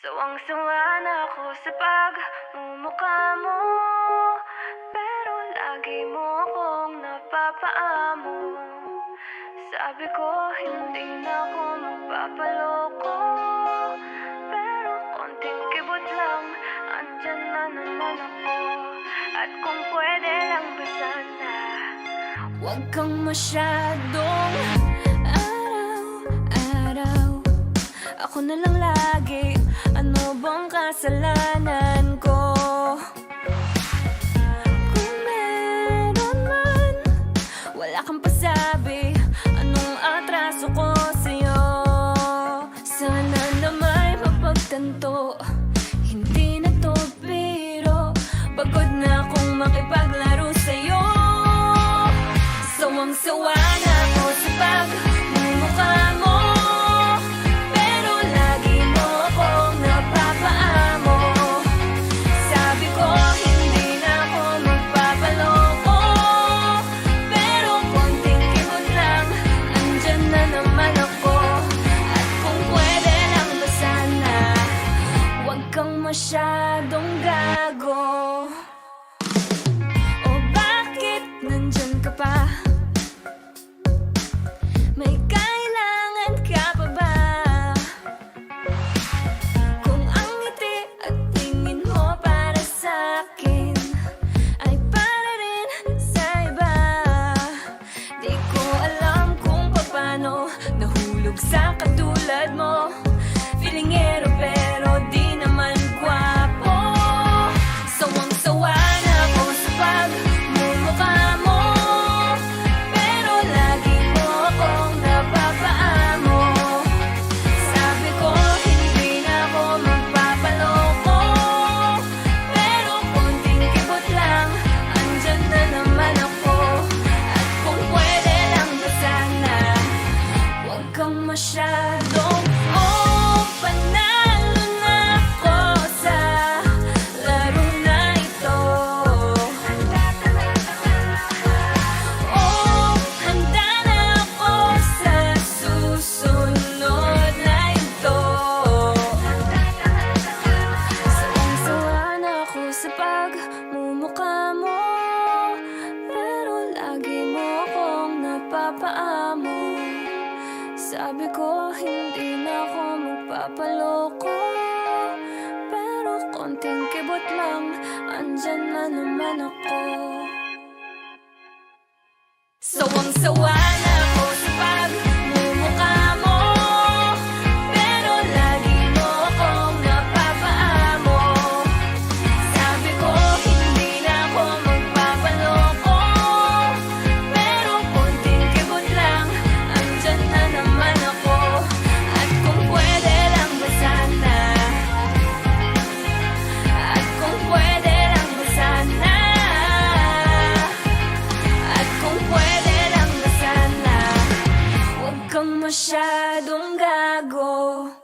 Sawang-sawa na ako sa pagmumukha mo Pero lagi mo akong napapaamo. Sabi ko hindi na ako magpapaloko Pero konting kibot lang, andyan na naman ako. At kung pwede lang ba sana Huwag kang masyadong araw-araw. Ako na lang lagi bang kasalanan ko? Kung meron man, wala kang pasabi Anong atraso ko sa'yo? Sana na may mapagtanto Hindi na to biro Pagod na ako paamo Sabi ko hindi na ako magpapaloko. Pero konting kibot lang, andyan na naman ako. Sawang-sawa masyadong gago.